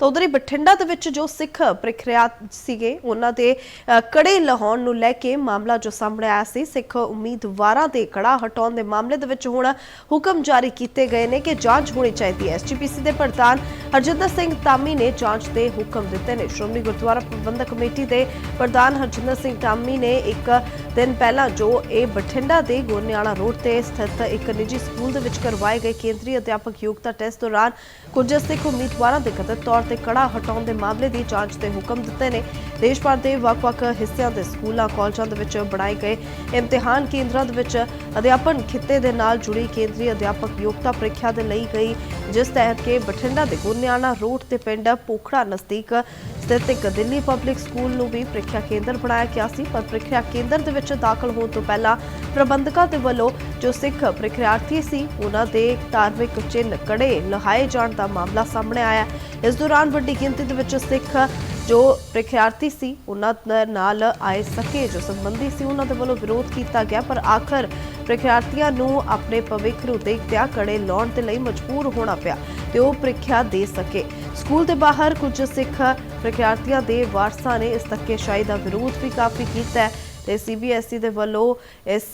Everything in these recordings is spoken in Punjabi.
ਤਾਂ ਉਧਰ ਹੀ ਬਠਿੰਡਾ ਦੇ ਵਿੱਚ ਜੋ ਸਿੱਖ ਪ੍ਰਕਿਰਿਆ ਸੀਗੇ ਉਹਨਾਂ ਦੇ ਅ, ਕੜੇ ਲਹਾਉਣ ਨੂੰ ਲੈ ਕੇ ਮਾਮਲਾ ਜੋ ਸਾਹਮਣੇ ਆਇਆ ਸੀ ਸਿੱਖ ਉਮੀਦਵਾਰਾਂ ਦੇ ਕੜਾ ਹਟਾਉਣ ਦੇ ਮਾਮਲੇ ਦੇ ਵਿੱਚ ਹੁਣ ਹੁਕਮ ਜਾਰੀ ਕੀਤੇ ਗਏ ਨੇ ਕਿ ਜਾਂਚ ਹੋਣੀ ਚਾਹੀਦੀ ਹੈ। ਐਸਜੀਪੀਸੀ ਦੇ ਪ੍ਰਧਾਨ ਹਰਜਿੰਦਰ ਸਿੰਘ ਤਾਮੀ ਨੇ ਜਾਂਚ ਦੇ ਹੁਕਮ ਦਿੱਤੇ ਨੇ। ਸ਼੍ਰੋਮਣੀ ਗੁਰਦੁਆਰਾ ਪ੍ਰਬੰਧਕ ਕਮੇਟੀ ਦੇ ਪ੍ਰਧਾਨ ਹਰਜਿੰਦਰ ਸਿੰਘ ਤਾਮੀ ਨੇ ਇੱਕ ਦਿਨ ਪਹਿਲਾਂ ਜੋ ਇਹ ਬਠਿੰਡਾ ਦੇ ਗੋਨਿਆਲਾ ਰੋਡ ਤੇ ਸਥਿਤ ਇੱਕ ਨਿੱਜੀ ਸਕੂਲ ਦੇ ਵਿੱਚ ਕਰਵਾਏ ਗਏ ਕੇਂਦਰੀ ਅਧਿਆਪਕ ਯੋਗਤਾ ਟੈਸਟ ਦੌਰਾਨ ਕੁਝ ਸਿੱਖ ਉਮੀਦਵਾਰਾਂ ਦੇ ਕਥਿਤ ਤੌਰ ਤੇ ਕੜਾ ਹਟਾਉਣ ਦੇ ਮਾਮਲੇ ਦੀ ਜਾਂਚ ਦੇ ਹੁਕਮ ਦਿੱਤੇ ਨੇ। ਦੇਸ਼ ਭਰ ਦੇ ਵੱਖ-ਵੱਖ ਹਿੱਸਿਆਂ ਦੇ ਸਕੂਲਾਂ, ਕਾਲਜਾਂ ਦੇ ਵਿੱਚ ਬਣਾਏ ਗਏ ਇਮਤਿਹਾਨ ਕੇਂਦਰਾਂ ਦੇ ਵਿੱਚ ਅਧਿਆਪਨ ਖਿੱਤੇ ਦੇ ਨਾਲ ਜੁੜੀ ਕੇਂਦਰੀ ਅਧਿਆਪਕ ਯੋਗਤਾ ਪ੍ਰੀਖਿਆ ਦੇ ਲਈ ਗਈ ਜਿਸ ਤਹਿਤ ਕੇ ਬਠਿੰਡਾ ਦੇ ਗੁਰਨਿਆਣਾ ਰੋਡ ਤੇ ਪਿੰਡ ਪੋਖੜਾ ਨਜ਼ਦੀਕ ਸਥਿਤ ਇੱਕ ਦਿੱਲੀ ਪਬਲਿਕ ਸਕੂਲ ਨੂੰ ਵੀ ਪ੍ਰੀਖਿਆ ਕੇਂਦਰ ਬਣਾਇਆ ਗਿਆ ਸੀ। ਪਰ ਪ੍ਰੀਖਿਆ ਕੇਂਦਰ ਦੇ ਵਿੱਚ ਦਾਖਲ ਹੋਣ ਤੋਂ ਪਹਿਲਾਂ ਪ੍ਰਬੰਧਕਾਂ ਦੇ ਵੱਲੋਂ ਜੋ ਸਿੱਖ ਪ੍ਰੀਖਿਆਰਥੀ ਸੀ, ਉਹਨਾਂ ਦੇ ਧਾਰਮਿਕ ਚਿੰਨ੍ਹ ਕੜੇ ਲਹਾਏ ਜਾਣ ਦਾ ਮਾਮਲਾ ਸਾਹਮਣੇ ਆਇਆ ਇਸ ਦੌਰਾਨ ਵੱਡੀ ਗਿਣਤੀ ਦੇ ਵਿੱਚ ਸਿੱਖ ਜੋ ਪ੍ਰੀਖਿਆਰਥੀ ਸੀ, ਉਹਨਾਂ ਨਾਲ ਆਏ ਸਕੇ, ਜੋ ਸੰਬੰਧੀ ਸੀ, ਉਹਨਾਂ ਦੇ ਵੱਲੋਂ ਵਿਰੋਧ ਕੀਤਾ ਗਿਆ, ਪਰ ਆਖਰ ਪ੍ਰੀਖਿਆਰਥੀਆਂ ਨੂੰ ਆਪਣੇ ਭਵਿੱਖ ਨੂੰ ਦੇਖਦਿਆਂ ਕੜੇ ਲਾਉਣ ਦੇ ਲਈ ਮਜਬੂਰ ਹੋਣਾ ਪਿਆ ਤੇ ਉਹ ਪ੍ਰੀਖਿਆ ਦੇ ਸਕੇ। ਸਕੂਲ ਦੇ ਬਾਹਰ ਕੁਝ ਸਿੱਖ ਪ੍ਰੀਖਿਆਰਥੀਆਂ ਦੇ ਵਾਰਸਾਂ ਨੇ ਇਸ ਧੱਕੇਸ਼ਾਹੀ ਦਾ ਵਿਰੋਧ ਵੀ ਕਾਫੀ ਕੀਤਾ ਹੈ ਤੇ ਸੀਬੀਐਸਈ ਦੇ ਵੱਲੋਂ ਇਸ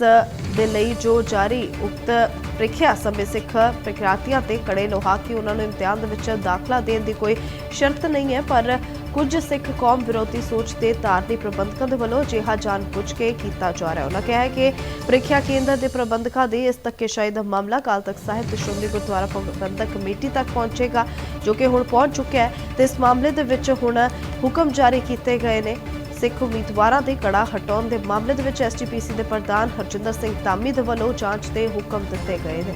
ਦੇ ਲਈ ਜੋ ਜਾਰੀ ਉਕਤ ਪ੍ਰੀਖਿਆ ਸਮੇਂ ਸਿੱਖ ਪ੍ਰੀਖਿਆਰਥੀਆਂ ਤੇ ਕੜੇ ਲੋਹਾ ਕੇ ਉਹਨਾਂ ਨੂੰ ਇਮਤਿਹਾਨ ਦੇ ਵਿੱਚ ਦਾਖਲਾ ਦੇਣ ਦੀ ਕੋਈ ਸ਼ਰਤ ਨਹੀਂ ਹੈ, ਪਰ ਕੁਝ ਸਿੱਖ ਕੌਮ ਵਿਰੋਧੀ ਸੋਚ ਦੇ ਧਾਰਨੀ ਪ੍ਰਬੰਧਕਾਂ ਦੇ ਵੱਲੋਂ ਅਜਿਹਾ ਜਾਣਬੁੱਝ ਕੇ ਕੀਤਾ ਜਾ ਰਿਹਾ ਉਹਨਾਂ ਕਿਹਾ ਹੈ ਕਿ ਪ੍ਰੀਖਿਆ ਕੇਂਦਰ ਦੇ ਪ੍ਰਬੰਧਕਾਂ ਦੇ ਇਸ ਧੱਕੇਸ਼ਾਹੀ ਦਾ ਮਾਮਲਾ ਕਾਲ ਤੱਕ ਸਾਹਿਬ ਤੇ ਸ਼੍ਰੋਮਣੀ ਗੁਰਦੁਆਰਾ ਪ੍ਰਬੰਧਕ ਕਮੇਟੀ ਤੱਕ ਪਹੁੰਚੇਗਾ, ਜੋ ਕਿ ਹੁਣ ਪਹੁੰਚ ਚੁੱਕਿਆ ਹੈ ਤੇ ਇਸ ਮਾਮਲੇ ਦੇ ਵਿੱਚ ਹੁਣ ਹੁਕਮ ਜਾਰੀ ਕੀਤੇ ਗਏ ਨੇ। ਸਿੱਖ ਉਮੀਦਵਾਰਾਂ ਦੇ ਕੜਾ ਹਟਾਉਣ ਦੇ ਮਾਮਲੇ ਦੇ ਵਿੱਚ ਐਸਜੀਪੀਸੀ ਦੇ ਪ੍ਰਧਾਨ ਹਰਜਿੰਦਰ ਸਿੰਘ ਧਾਮੀ ਦੇ ਵੱਲੋਂ ਜਾਂਚ ਦੇ ਹੁਕਮ ਦਿੱਤੇ ਗਏ ਨੇ।